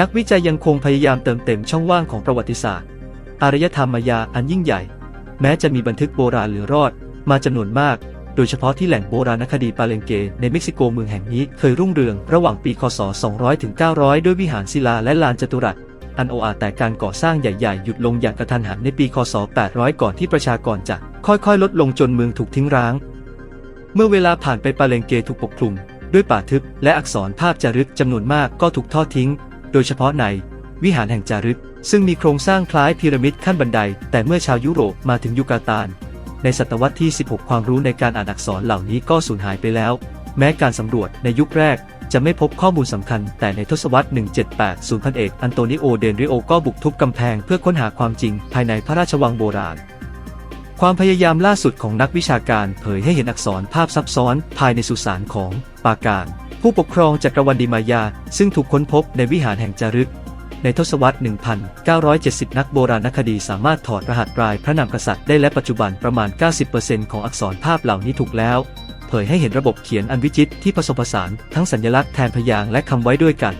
นักวิจัยยังคงพยายามเติมเต็มช่องว่างของประวัติศาสตร์ อารยธรรมมายาอันยิ่งใหญ่ แม้จะมีบันทึกโบราณเหลือรอด มาจำนวนมาก โดยเฉพาะที่แหล่งโบราณคดีปาเลงเก ในเม็กซิโกเมืองแห่งนี้เคยรุ่งเรืองระหว่างปี คศ 200 ถึง 900 ด้วยวิหารศิลาและลานจัตุรัส อันโออาแต่การก่อสร้างใหญ่ ๆ หยุดลงอย่างกระทันหันในปี คศ 800 ก่อนที่ประชากรจะค่อยๆ ลดลงจนเมืองถูกทิ้งร้าง เมื่อเวลาผ่านไปปาเลงเกถูกปกคลุม ด้วยป่าทึบและอักษรภาพจารึกจำนวนมากก็ถูกทอดทิ้ง ดยเฉพาะในวิหารแห่งจารึก ซึ่งมีโครงสร้างคล้ายพีระมิดขั้นบันได แต่เมื่อชาวยุโรปมาถึงยูกาตาน ในศตวรรษที่ 16 ความรู้ในการอ่านอักษรเหล่านี้ก็สูญหายไปแล้ว แม้การสำรวจในยุคแรกจะไม่พบข้อมูลสำคัญ แต่ในทศวรรษ 178พันเอกอันโตนิโอ เดนริโอ ก็บุกทุบกำแพงเพื่อค้นหาความจริงภายในพระราชวังโบราณ ความพยายามล่าสุดของนักวิชาการเผยให้เห็นอักษรภาพซับซ้อนภายในสุสานของปาการ ผู้ปกครองจักรวรรดิมายา ซึ่งถูกค้นพบในวิหารแห่งจารึก ในทศวรรษ 1970 นักโบราณคดีสามารถถอดรหัสรายพระนามกษัตริย์ได้และปัจจุบันประมาณ 90%ของอักษรภาพเหล่านี้ถูกแล้ว เผยให้เห็นระบบเขียนอันวิจิตรที่ผสมผสานทั้งสัญลักษณ์แทนพยางค์และคำไว้ด้วยกัน